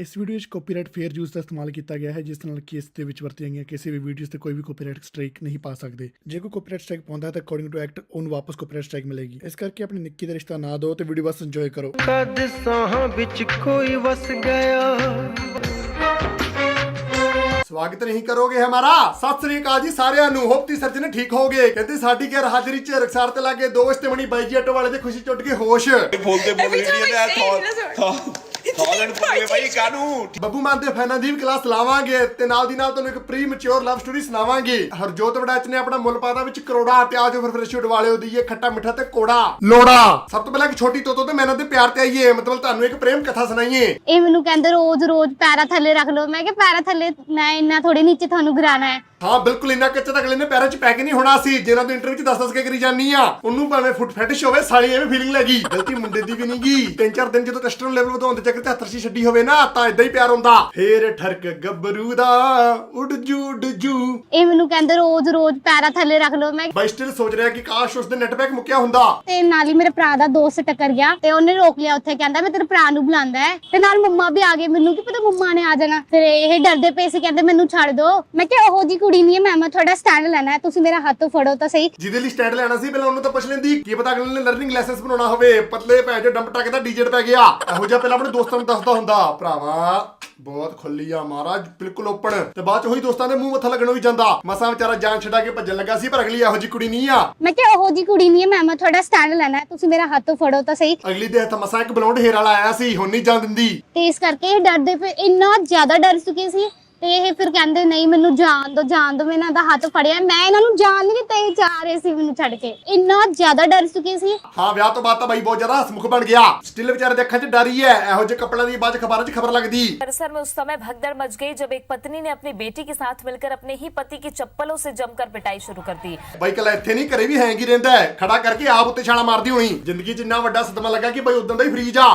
ਇਸ ਵੀਡੀਓ ਵਿੱਚ copyright fair use ਦਾ ਇਸਤੇਮਾਲ ਕੀਤਾ ਗਿਆ ਹੈ ਜਿਸ ਨਾਲ ਕਿ ਇਸ ਦੇ ਵਿੱਚ ਵਰਤੀਆਂ ਗਈਆਂ ਕਿਸੇ ਵੀ ਵੀਡੀਓਜ਼ ਤੇ ਕੋਈ ਵੀ ਕਾਪੀਰਾਈਟ ਸਟ੍ਰਾਈਕ ਨਹੀਂ ਪਾ ਸਕਦੇ। ਜੇ ਕੋਈ ਕਾਪੀਰਾਈਟ ਸਟ੍ਰਾਈਕ ਪਾਉਂਦਾ ਹੈ ਤਾਂ ਅਕੋਰਡਿੰਗ ਟੂ ਐਕਟ ਉਹਨੂੰ ਵਾਪਸ ਕਾਪੀਰਾਈਟ ਸਟ੍ਰਾਈਕ ਮਿਲੇਗੀ। ਇਸ ਕਰਕੇ ਆਪਣੀ ਨਿੱਕੀ ਦਾ ਰਿਸ਼ਤਾ ਨਾ ਦਿਓ ਤੇ ਵੀਡੀਓ ਬਸ ਇੰਜੋਏ ਕਰੋ। ਕਦ ਸਾਹਾਂ ਵਿੱਚ ਕੋਈ ਵਸ ਗਿਆ? ਸਵਾਗਤ ਨਹੀਂ ਕਰੋਗੇ ਹਮਾਰਾ? ਸਤਿ ਸ੍ਰੀ ਅਕਾਲ ਜੀ ਸਾਰਿਆਂ ਨੂੰ। ਹੋਪ ਤੀ ਸਰਜਨ ਠੀਕ ਹੋਗੇ? ਕਹਿੰਦੇ ਸਾਡੀ ਗੈਰ ਹਾਜ਼ਰੀ ਚ ਰਖਸਾਰ ਤੇ ਲੱਗੇ ਦੋਸਤ ਤੇ ਮਣੀ ਬਾਈ ਜੀ ਆਟੋ ਵਾਲੇ ਦੇ ਖੁਸ਼ੀ ਟੁੱਟ ਗਈ ਹੋਸ਼। ਬੋਲਦੇ ਬੋਲਦੇ ਨੇ that's ਭਾਈ ਕਾਨੂੰ। ਬੱਬੂ ਮਾਨ ਦੇ ਫੈਨਾਂ ਦੀ ਵੀ ਕਲਾਸ ਲਾਵਾਂਗੇ ਤੇ ਨਾਲ ਦੀ ਨਾਲ ਤੁਹਾਨੂੰ ਇੱਕ ਪ੍ਰੀ ਮੈਚੁਰ ਲਵ ਸਟੋਰੀ ਸੁਣਾਵਾਂਗੇ। ਹਰਜੋਤ ਵੜਾਚ ਨੇ ਆਪਣਾ ਮੁੱਲ ਪਾਦਾ ਵਿੱਚ ਕਰੋੜਾ ਤੇ ਆਜੋ ਫਿਰ ਫਰੈਸ਼ ਵਾਲੇ ਉਹਦੀ ਖੱਟਾ ਮਿੱਠਾ ਤੇ ਕੋੜਾ। ਲੋੜਾ ਸਭ ਤੋਂ ਪਹਿਲਾਂ ਇੱਕ ਛੋਟੀ ਤੋਤੋ ਤੇ ਮੈਨਾਂ ਦੇ ਪਿਆਰ ਤੇ ਆਈਏ। ਮਤਲਬ ਤੁਹਾਨੂੰ ਇੱਕ ਪ੍ਰੇਮ ਕਥਾ ਸੁਣਾਈਏ। ਇਹ ਮੈਨੂੰ ਕਹਿੰਦੇ ਰੋਜ਼ ਰੋਜ਼ ਪੈਰਾਂ ਥੱਲੇ ਰੱਖ ਲਓ। ਮੈਂ ਕਿਹਾ ਪੈਰਾਂ ਥੱਲੇ ਮੈਂ ਇੰਨਾ ਥੋੜੀ ਨੀਚੇ ਤੁਹਾਨੂੰ ਗਿਰਾਣਾ ਹੈ। ਹਾਂ ਬਿਲਕੁਲ ਇੰਨਾ ਕੱਚਾ ਤਾਂ ਅਗਲੇ ਨੇ ਪੈਰਾਂ 'ਚ ਪੈ ਕੇ ਨਹੀਂ ਹੋਣਾ ਸੀ। ਜਿਹਨਾਂ ਤੋਂ ਇੰਟਰਵਿਊ 'ਚ ਦੱਸ ਦੱਸ ਕੇ ਕਰੀ ਜਾਨੀ ਆ। ਉਹਨੂੰ ਭਾਵੇਂ ਫੁੱਟ ਫੈਟਿਸ਼ ਹੋਵੇ ਸਾਲੀ ਐਵੇਂ ਫੀਲਿੰਗ ਲੱਗੀ ਗਲਤੀ ਮੁੰਡੇ ਦੀ ਵੀ ਨਹੀਂ ਗਈ। ਤਿੰਨ ਚਾਰ ਦਿਨ ਜਦੋਂ ਟੈਸਟਰੋਨ ਲੈਵਲ ਵਧਾਉਣ ਦੇ ਚੱਕਰ 'ਚ ਹੱਥ 'ਚ ਛੱਡੀ ਹੋਵੇ ਨਾ ਤਾਂ ਇਦਾਂ ਹੀ ਪਿਆਰ ਹੁੰਦਾ। ਫੇਰ ਠਰਕ ਗੱਭਰੂ ਦਾ ਉੱਡ ਜੂ ਉੱਡ ਜੂ ਇਹ ਮੈਨੂੰ ਕਹਿੰਦੇ ਰੋਜ਼ ਰੋਜ਼ ਪੈਰਾਂ ਥੱਲੇ ਰੱਖ ਲਓ। ਮੈਂ ਬਾਈ ਸਟਿਲ ਸੋਚ ਰਿਹਾ ਕਿ ਕਾਸ਼ ਉਸ ਦੇ ਨੈਟ ਪੈਕ ਮੁੱਕਿਆ ਹੁੰਦਾ। ਤੇ ਨਾਲ ਹੀ ਮੇਰੇ ਭਰਾ ਦਾ ਦੋਸਤ ਟੱਕਰ ਗਿਆ ਤੇ ਉਹਨੇ ਰੋਕ ਲਿਆ ਉੱਥੇ ਕਹਿੰਦਾ ਮੈਂ ਤੇਰੇ ਭਰਾ ਨੂੰ ਬੁਲਾਉਂਦਾ ਹੈ। ਤੇ ਨਾਲ ਮੰਮਾ ਵੀ ਆ ਗਏ ਮੈਨੂੰ ਕੀ ਪਤਾ ਮੰਮਾ ਨੇ ਆ ਜਾਣਾ। ਫਿਰ ਇਹ ਡਰਦੇ ਪਏ ਸੀ ਕਹਿੰਦੇ ਮੈਨੂੰ ਛੱਡ ਦਿਓ ਮੈਂ ਕਿਹਾ ਉਹੋ ਜੀ ਕੁੜੀ ਨਹੀਂ ਹੈ ਮੈਂ ਮੈਂ ਤੁਹਾਡਾ ਸਟੈਂਡ ਲੈਣਾ ਹੈ ਤੁਸੀਂ ਮੇਰਾ ਹੱਥ ਫੜੋ ਤਾਂ ਸਹੀ। ਜਿਹਦੇ ਲਈ ਸਟੈਂਡ ਲੈਣਾ ਸੀ ਪਹਿਲਾਂ ਉਹਨੂੰ ਤਾਂ ਪੁੱਛ ਲੈਂਦੀ ਕੀ ਪਤਾ ਅਗਲੇ ਨੇ ਲਰਨਿੰਗ ਲਾਇਸੈਂਸ ਬਣਾਉਣਾ ਹੋਵੇ। ਪਤਲੇ ਪੈ ਜੋ ਡੰਪ ਟੱਕ ਦਾ ਡੀਜੇ ਪੈ ਗਿਆ। ਇਹੋ ਜਿਹਾ ਪਹਿਲਾਂ ਆਪਣੇ ਦੋਸਤਾਂ ਨੂੰ ਦੱਸਦਾ ਹੁੰਦਾ ਭਰਾਵਾ। ਬਹੁਤ ਖੁੱਲੀ ਆ ਮਹਾਰਾਜ ਬਿਲਕੁਲ ਓਪਨ। ਤੇ ਬਾਅਦ ਚ ਉਹੀ ਦੋਸਤਾਂ ਦੇ ਮੂੰਹ ਮੱਥਾ ਲੱਗਣੋਂ ਵੀ ਜਾਂਦਾ। ਮਸਾਂ ਵਿਚਾਰਾ ਜਾਨ ਛਡਾ ਕੇ ਭੱਜਣ ਲੱਗਾ ਸੀ ਪਰ ਅਗਲੀ ਇਹੋ ਜੀ ਕੁੜੀ ਨਹੀਂ ਆ। ਮੈਂ ਕਿਹਾ ਉਹੋ ਜੀ ਕੁੜੀ ਨਹੀਂ ਹੈ ਮੈਂ ਮੈਂ ਤੁਹਾਡਾ ਸਟੈਂਡ ਲੈਣਾ ਹੈ ਤੁਸੀਂ ਮੇਰਾ ਹੱਥ ਫੜੋ ਤਾਂ ਸਹੀ। ਅਗਲੀ ਦੇ ਹੱਥ ਮਸਾਂ ਇੱਕ ਬਲੌਂਡ ਹੇਅਰ ਵਾਲਾ ਆਇਆ ਸੀ ਹੁਣ ਨਹੀਂ ਜਾਣ ਦਿੰਦੀ। ਤੇ ਇਸ ਕਰਕੇ ਇਹ ਡਰਦੇ ਪਏ ਇੰਨਾ ਜ਼ਿਆਦਾ ਡਰ ਚੁੱਕੇ ਸੀ। ਤੇ ਇਹ ਫਿਰ ਕਹਿੰਦੇ ਨਹੀਂ ਮੈਨੂੰ ਜਾਣ ਦੋ ਜਾਣ ਦੋ ਮੈਂ ਇਹਨਾਂ ਦਾ ਹੱਥ ਫੜਿਆ ਮੈਂ ਇਹਨਾਂ ਨੂੰ ਜਾਣ ਨਹੀਂ ਦਿੱਤਾ ਇਹ ਜਾ ਰਹੇ ਸੀ ਮੈਨੂੰ ਛੱਡ ਕੇ ਇੰਨਾ ਜ਼ਿਆਦਾ ਡਰ ਚੁੱਕੇ ਸੀ ਹਾਂ ਵਿਆਹ ਤੋਂ ਬਾਅਦ ਤਾਂ ਬਾਈ ਬਹੁਤ ਜ਼ਿਆਦਾ ਹਸਮੁਖ ਬਣ ਗਿਆ ਸਟਿਲ ਵਿਚਾਰੇ ਦੇ ਅੱਖਾਂ 'ਚ ਡਰ ਹੀ ਹੈ ਇਹੋ ਜਿਹੇ ਕੱਪੜਿਆਂ ਦੀ ਬਾਅਦ 'ਚ ਖਬਰਾਂ 'ਚ ਖਬਰ ਲੱਗਦੀ परिसर में उस समय भगदड़ मच गई जब एक पत्नी ने अपनी बेटी के साथ मिलकर अपने ही पति की चप्पलों से जमकर पिटाई शुरू कर दी ਬਾਈ ਕੱਲਾ ਇੱਥੇ ਨਹੀਂ ਘਰੇ ਵੀ ਹੈਂਗ ਹੀ ਰਹਿੰਦਾ ਹੈ ਖੜਾ ਕਰਕੇ ਆਪ ਉੱਤੇ ਛਾਲਾ ਮਾਰਦੀ ਹੋਣੀ ਜ਼ਿੰਦਗੀ 'ਚ ਇੰਨਾ ਵੱਡਾ ਸਦਮਾ ਲੱਗਾ ਕਿ ਬਾਈ ਉਦੋਂ ਦਾ ਹੀ ਫਰੀਜ ਆ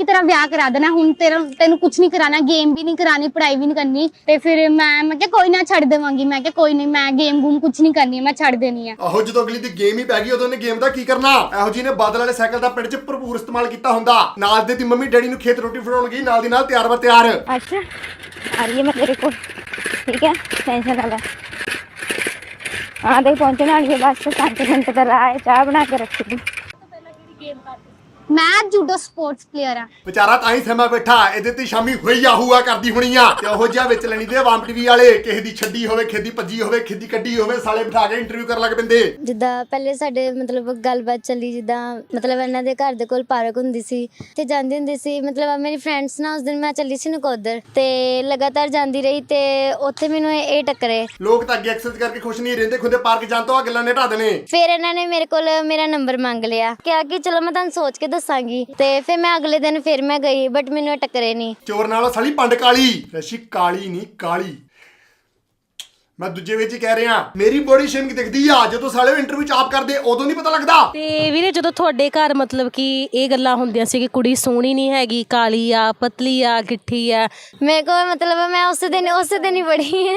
ਕਿ ਤੇਰਾ ਵਿਆਹ ਕਰਾ ਦੇਣਾ ਹੁਣ ਤੇਰਾ ਤੈਨੂੰ ਕੁਝ ਨਹੀਂ ਕਰਾਣਾ ਗੇਮ ਵੀ ਨਹੀਂ ਕਰਾਣੀ ਪੜ੍ਹਾਈ ਵੀ ਨਹੀਂ ਕਰਨੀ ਤੇ ਫਿਰ ਮੈਂ ਮੈਂ ਕਿਹਾ ਕੋਈ ਨਾ ਛੱਡ ਦੇਵਾਂਗੀ ਮੈਂ ਕਿਹਾ ਕੋਈ ਨਹੀਂ ਮੈਂ ਗੇਮ ਗੂਮ ਕੁਝ ਨਹੀਂ ਕਰਨੀ ਮੈਂ ਛੱਡ ਦੇਣੀ ਹੈ ਆਹੋ ਜਦੋਂ ਅਗਲੀ ਦੀ ਗੇਮ ਹੀ ਪੈ ਗਈ ਉਦੋਂ ਨੇ ਗੇਮ ਦਾ ਕੀ ਕਰਨਾ? ਇਹੋ ਜੀ ਨੇ ਬਾਦਲ ਵਾਲੇ ਸਾਈਕਲ ਦਾ ਪਿੰਡ 'ਚ ਭਰਪੂਰ ਇਸਤੇਮਾਲ ਕੀਤਾ ਹੁੰਦਾ। ਨਾਲ ਦੇ ਦੀ ਮੰਮੀ ਡੈਡੀ ਨੂੰ ਖੇਤ ਰੋਟੀ ਫੜਾਉਣ ਗਈ ਨਾਲ ਦੀ ਨਾਲ ਤਿਆਰ ਬਰ ਤਿਆਰ। ਅੱਛਾ ਆ ਰਹੀ ਹੈ ਮੈਂ ਤੇਰੇ ਕੋਲ। ਠੀਕ ਹੈ ਟੈਨਸ਼ਨ ਨਾ ਲੈ। ਹਾਂ ਦੇ ਪਹੁੰਚਣ ਵਾਲੀ ਹੈ ਬਸ 5 ਮਿੰਟ ਦਾ ਰਾਹ ਹੈ ਚਾਹ ਬਣਾ ਕੇ ਰੱਖੀ। ਦੀ ਮੈਂ ਜੂਡੋ ਸਪੋਰਟਸ ਪਲੇਅਰ ਆ। ਵਿਚਾਰਾ ਤਾਂ ਹੀ ਸਮਾਂ ਬੈਠਾ ਇਹਦੇ ਤੇ ਸ਼ਾਮੀ ਹੋਈ ਆਹੂਆ ਕਰਦੀ ਹੋਣੀ ਆ। ਤੇ ਉਹੋ ਜਿਹਾ ਵਿੱਚ ਲੈਣੀ ਦੇ ਵਾਮ ਟੀਵੀ ਵਾਲੇ ਕਿਸੇ ਦੀ ਛੱਡੀ ਹੋਵੇ ਖੇਦੀ ਭੱਜੀ ਹੋਵੇ ਖੇਦੀ ਕੱਢੀ ਹੋਵੇ ਸਾਲੇ ਬਿਠਾ ਕੇ ਇੰਟਰਵਿਊ ਕਰਨ ਲੱਗ ਪੈਂਦੇ। ਜਿੱਦਾਂ ਪਹਿਲੇ ਸਾਡੇ ਮਤਲਬ ਗੱਲਬਾਤ ਚੱਲੀ ਜਿੱਦਾਂ ਮਤਲਬ ਇਹਨਾਂ ਦੇ ਘਰ ਦੇ ਕੋਲ ਪਾਰਕ ਹੁੰਦੀ ਸੀ ਤੇ ਜਾਂਦੀ ਹੁੰਦੀ ਸੀ ਮਤਲਬ ਮੇਰੀ ਫਰੈਂਡਸ ਨਾਲ ਉਸ ਦਿਨ ਮੈਂ ਚੱਲੀ ਸੀ ਨਕੋਦਰ ਤੇ ਲਗਾਤਾਰ ਜਾਂਦੀ ਰਹੀ ਤੇ ਉੱਥੇ ਮੈਨੂੰ ਇਹ ਇਹ ਟੱਕਰੇ। ਲੋਕ ਤਾਂ ਅੱਗੇ ਐਕਸਰਸਾਈਜ਼ ਕਰਕੇ ਖੁਸ਼ ਨਹੀਂ ਰਹਿੰਦੇ ਖੁੰਦੇ ਪਾਰਕ ਜਾਣ ਤੋਂ ਆ ਗੱਲਾਂ ਨੇ ਢਾ ਦੇਣੇ। ਫਿਰ ਇਹਨਾਂ ਨੇ ਮੇਰੇ ਕੋਲ ਮੇਰਾ ਨੰਬਰ ਮੰਗ ਲਿਆ। ਕਿਹਾ ਕਿ ਚਲੋ ਮੈਂ ਤੁਹਾਨੂੰ ਸੋਚ ਕੇ ਦੱਸਾਂਗੀ। ਤੇ ਫਿਰ ਮੈਂ ਅਗਲੇ ਦਿਨ ਫਿਰ ਮੈਂ ਗਈ ਬਟ ਮੈਨੂੰ ਇਹ ਟੱਕਰੇ ਨਹੀਂ। ਚੋਰ ਨਾਲ ਸਾਲੀ ਪੰਡ ਕਾਲੀ। ਰਸ਼ੀ ਕਾਲੀ ਨਹੀਂ ਕਾਲੀ। ਮੈਂ ਦੂਜੇ ਵਿੱਚ ਹੀ ਕਹਿ ਰਿਹਾ ਮੇਰੀ ਬੋਡੀ ਸ਼ੇਮਿੰਗ ਦਿਖਦੀ ਆ ਜਦੋਂ ਸਾਲੇ ਇੰਟਰਵਿਊ ਚ ਆਪ ਕਰਦੇ ਉਦੋਂ ਨਹੀਂ ਪਤਾ ਲੱਗਦਾ। ਤੇ ਵੀਰੇ ਜਦੋਂ ਤੁਹਾਡੇ ਘਰ ਮਤਲਬ ਕਿ ਇਹ ਗੱਲਾਂ ਹੁੰਦੀਆਂ ਸੀ ਕਿ ਕੁੜੀ ਸੋਹਣੀ ਨਹੀਂ ਹੈਗੀ ਕਾਲੀ ਆ ਪਤਲੀ ਆ ਗਿੱਠੀ ਆ ਮੇਰੇ ਕੋਲ ਮਤਲਬ ਮੈਂ ਉਸ ਦਿਨ ਉਸ ਦਿਨ ਹੀ ਪੜ੍ਹੀ ਹੈ।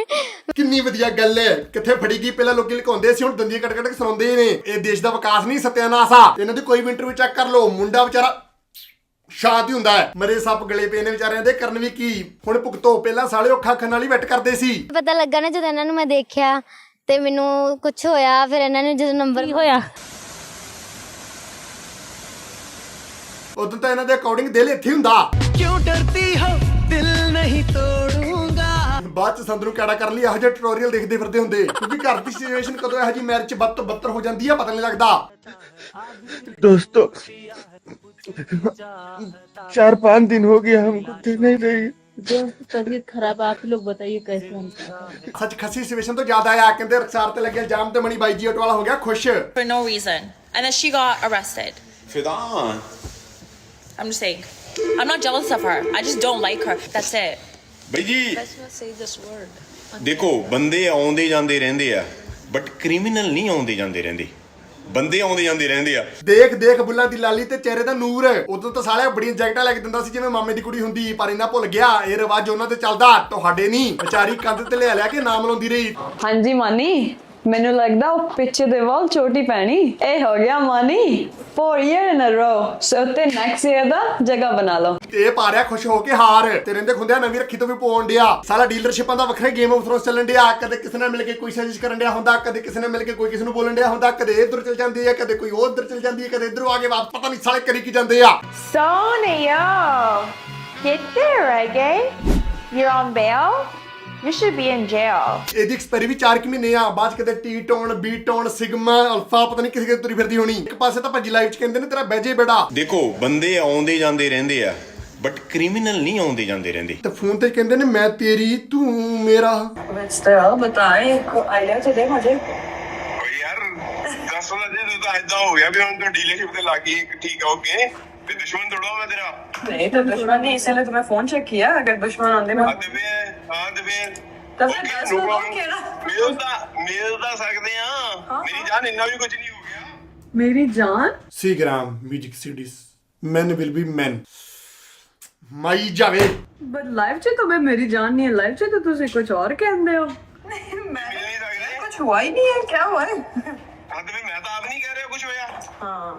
ਕਿੰਨੀ ਵਧੀਆ ਗੱਲ ਹੈ ਕਿੱਥੇ ਫੜੀ ਗਈ ਪਹਿਲਾਂ ਲੋਕੀ ਲੁਕਾਉਂਦੇ ਸੀ ਹੁਣ ਦੰਦੀਆਂ ਕੱਟ ਕੱਟ ਕੇ ਸੁਣਾਉਂਦੇ ਨੇ। ਇਹ ਦੇਸ਼ ਦਾ ਵਿਕਾਸ ਨਹੀਂ ਸਤਿਆਨਾਸ਼ ਆ। ਇਹਨਾਂ ਦੀ ਕੋਈ ਵੀ ਇੰਟਰਵਿਊ ਚੈੱਕ ਕਰ ਲਓ ਮੁੰਡਾ ਵਿਚਾਰਾ ਸ਼ਾਂਤ ਹੀ ਹੁੰਦਾ ਹੈ ਮਰੇ ਸੱਪ ਗਲੇ ਪਏ ਨੇ ਵਿਚਾਰਿਆਂ ਦੇ ਕਰਨ ਵੀ ਕੀ ਹੁਣ ਭੁਗਤੋ ਪਹਿਲਾਂ ਸਾਲੇ ਅੱਖਾਂ ਅੱਖਾਂ ਨਾਲ ਹੀ ਵੈਟ ਕਰਦੇ ਸੀ ਪਤਾ ਲੱਗਾ ਨਾ ਜਦੋਂ ਇਹਨਾਂ ਨੂੰ ਮੈਂ ਦੇਖਿਆ ਤੇ ਮੈਨੂੰ ਕੁਝ ਹੋਇਆ ਫਿਰ ਇਹਨਾਂ ਨੇ ਜਦੋਂ ਨੰਬਰ ਕੀ ਹੋਇਆ ਉਦੋਂ ਤਾਂ ਇਹਨਾਂ ਦੇ ਅਕੋਰਡਿੰਗ ਦਿਲ ਇੱਥੇ ਹੀ ਹੁੰਦਾ ਕਿਉਂ ਡਰਤੀ ਹੋ ਦਿਲ ਨਹੀਂ ਤੋੜੂੰਗਾ ਬਾਅਦ ਚ ਸੰਦ ਨੂੰ ਕਿਹੜਾ ਕਰਨ ਲਈ ਇਹੋ ਜਿਹੇ ਟਿਊਟੋਰੀਅਲ ਦੇਖਦੇ ਫਿਰਦੇ ਹੁੰਦੇ ਕਿਉਂਕਿ ਘਰ ਦੀ ਸਿਚੁਏਸ਼ਨ ਕਦੋਂ ਇਹੋ ਜਿਹੀ ਮੈਰਿਜ ਚ ਬੱਤ ਤੋਂ ਬੱਤਰ ਹੋ ਜਾਂਦੀ ਆ ਪਤਾ ਨਹੀਂ ਲੱਗਦਾ दोस्तों चार पाँच दिन हो गया हमको दिख नहीं रही तबीयत खराब आप लोग बताइए कैसे हम ਸੱਚ ਖੱਸੀ ਸਿਚੁਏਸ਼ਨ ਤੋਂ ਜ਼ਿਆਦਾ ਆ ਕਹਿੰਦੇ ਰਖਸਾਰ ਤੇ ਲੱਗਿਆ ਜਾਮ ਤੇ ਮਣੀ ਬਾਈ ਜੀ ਆਟੋ ਵਾਲਾ ਹੋ ਗਿਆ ਖੁਸ਼ for no reason. And then she got arrested. Fidan I'm just saying. I'm not jealous of her. I just don't like her. That's it. ਬਈ ਜੀ ਦੇਖੋ ਬੰਦੇ ਆਉਂਦੇ ਜਾਂਦੇ ਰਹਿੰਦੇ ਆ ਬਟ ਕ੍ਰਿਮੀਨਲ ਨਹੀਂ ਆਉਂਦੇ ਜਾਂਦੇ ਰਹਿੰਦੇ ਬੰਦੇ ਆਉਂਦੇ ਜਾਂਦੇ ਰਹਿੰਦੇ ਆ। ਦੇਖ ਦੇਖ ਬੁੱਲਾਂ ਦੀ ਲਾਲੀ ਤੇ ਚਿਹਰੇ ਦਾ ਨੂਰ। ਉਦੋਂ ਤਾਂ ਸਾਲਿਆ ਬੜੀਆਂ ਜੈਕਟਾਂ ਲੈ ਕੇ ਦਿੰਦਾ ਸੀ ਜਿਵੇਂ ਮਾਮੇ ਦੀ ਕੁੜੀ ਹੁੰਦੀ ਪਰ ਇਹਨਾਂ ਭੁੱਲ ਗਿਆ ਇਹ ਰਿਵਾਜ ਉਹਨਾਂ ਤੇ ਚੱਲਦਾ ਤੁਹਾਡੇ ਨਹੀਂ। ਵਿਚਾਰੀ ਕੰਧ ਤੇ ਲਿਆ ਲਿਆ ਕੇ ਨਾਮ ਲਾਉਂਦੀ ਰਹੀ। ਹਾਂਜੀ ਮਾਨੀ। ਮੈਨੂੰ ਲੱਗਦਾ ਉਹ ਪਿੱਛੇ ਦੇ ਵਾਲ ਛੋਟੀ ਪੈਣੀ। ਇਹ ਹੋ ਗਿਆ ਮਾਨੀ। 4 ਇਅਰ ਇਨ ਅ ਰੋ ਸੋ ਤੇ ਨੈਕਸਟ ਇਅਰ ਦਾ ਜਗ੍ਹਾ ਬਣਾ ਲਓ। ਤੇ ਪਾ ਰਿਹਾ ਖੁਸ਼ ਹੋ ਕੇ ਹਾਰ। ਤੇ ਰਹਿੰਦੇ ਖੁੰਦਿਆ ਨਵੀਂ ਰੱਖੀ ਤੋਂ ਵੀ ਪਾਉਣ ਡਿਆ। ਸਾਲਾ ਡੀਲਰਸ਼ਿਪਾਂ ਦਾ ਵੱਖਰਾ ਗੇਮ ਆਫ ਥਰੋਨਸ ਚੱਲਣ ਡਿਆ। ਕਦੇ ਕਿਸੇ ਨਾਲ ਮਿਲ ਕੇ ਕੋਈ ਸਾਜ਼ਿਸ਼ ਕਰਨ ਡਿਆ ਹੁੰਦਾ ਕਦੇ ਕਿਸੇ ਨਾਲ ਮਿਲ ਕੇ ਕੋਈ ਕਿਸੇ ਨੂੰ ਬੋਲਣ ਡਿਆ ਹੁੰਦਾ ਕਦੇ ਇੱਧਰ ਚਲ ਜਾਂਦੀ ਹੈ ਕਦੇ ਕੋਈ ਉਧਰ ਚਲ ਜਾਂਦੀ ਹੈ ਕਦੇ ਇੱਧਰੋਂ ਆ ਕੇ ਵਾਪਸ ਪਤਾ ਨਹੀਂ ਸਾਲੇ ਕਰੀ ਕੀ ਜਾਂਦੇ ਆ। Sonia, get there, reggae. You're on bail? You should be in jail. ਇਹਦੀ ਐਕਸਪਾਇਰੀ ਵੀ 4 ਕਿ ਮਹੀਨੇ ਆ। ਬਾਅਦ 'ਚ ਕਦੇ T tone B tone sigma alpha ਪਤਾ ਨਹੀਂ ਕਿਸੇ ਕਿਸੇ ਤੁਰੀ ਫਿਰਦੀ ਹੋਣੀ। ਇੱਕ ਪਾਸੇ ਤਾਂ ਭੱਜੀ ਲਾਈਫ 'ਚ ਕਹਿੰਦੇ ਨੇ ਤੇਰਾ ਬੈਜੇ ਬੇੜਾ। ਦੇਖੋ ਬੰਦੇ ਆਉਂਦੇ ਜਾਂਦੇ ਰਹਿੰਦੇ ਆ ਬਟ ਕ੍ਰਿਮੀਨਲ ਨਹੀਂ ਆਉਂਦੇ ਜਾਂਦੇ ਰਹਿੰਦੇ। ਤੇ ਫੋਨ ਤੇ ਕਹਿੰਦੇ ਨੇ ਮੈਂ ਤੇਰੀ ਤੂੰ ਮੇਰਾ। ਬਤਾਏ ਕੋ ਆਈਡੀਆ ਤੇ ਦੇ ਮੁਝੇ ਯਾਰ ਦੱਸ ਨਾ ਜੇ ਤੂੰ ਤਾਂ ਇਦਾਂ ਹੋ ਗਿਆ ਵੀ ਹੁਣ ਤੂੰ ਡੀਲਰਸ਼ਿਪ ਤੇ ਲੱਗ ਗਈ ਠੀਕ ਆ ਓਕੇ ਤੇ ਦੁਸ਼ਮਣ ਥੋੜਾ ਮੈਂ ਤੇਰਾ। ਨਹੀਂ ਤਾਂ ਦੁਸ਼ਮਣ ਨਹੀਂ ਇਸੇ ਲਈ ਤਾਂ ਮੈਂ ਫੋਨ ਚੈੱਕ ਕੀਤਾ ਅਗਰ ਦੁਸ਼ਮਣ ਆਉਂਦੇ ਮੈਂ ਆ ਦੇਵੇ ਆ ਦੇਵੇ। ਤਾਂ ਫਿਰ ਦੱਸ ਕੌਣ ਕਿਹੜਾ ਮਿਲ ਤਾਂ ਮਿਲ ਤਾਂ ਸਕਦੇ ਆ। ਮੇਰੀ ਜਾਨ ਇੰਨਾ ਵੀ ਕੁਝ ਨਹੀਂ ਹੋ ਗਿਆ। ਮੇਰੀ ਜਾਨ? C gram music CDs men will be men ਮਾਈ ਜਾਵੇ। ਬਟ ਲਾਈਫ 'ਚ ਤਾਂ ਮੈਂ ਮੇਰੀ ਜਾਨ ਨਹੀਂ ਹੈ। ਲਾਈਫ 'ਚ ਤਾਂ ਤੁਸੀਂ ਕੁਝ ਹੋਰ ਕਹਿੰਦੇ ਹੋ। ਮਿਲ ਨਹੀਂ ਸਕਦੇ ਕੁਝ ਹੁਆ ਹੀ ਨਹੀਂ ਹੈ। ਕੀ ਹੁਆ ਹੈ ਆ ਦੇਵੇ ਮੈਂ ਤਾਂ ਆਪ ਨਹੀਂ ਕਹਿ ਰਿਹਾ ਕੁਝ ਹੋਇਆ। ਹਾਂ।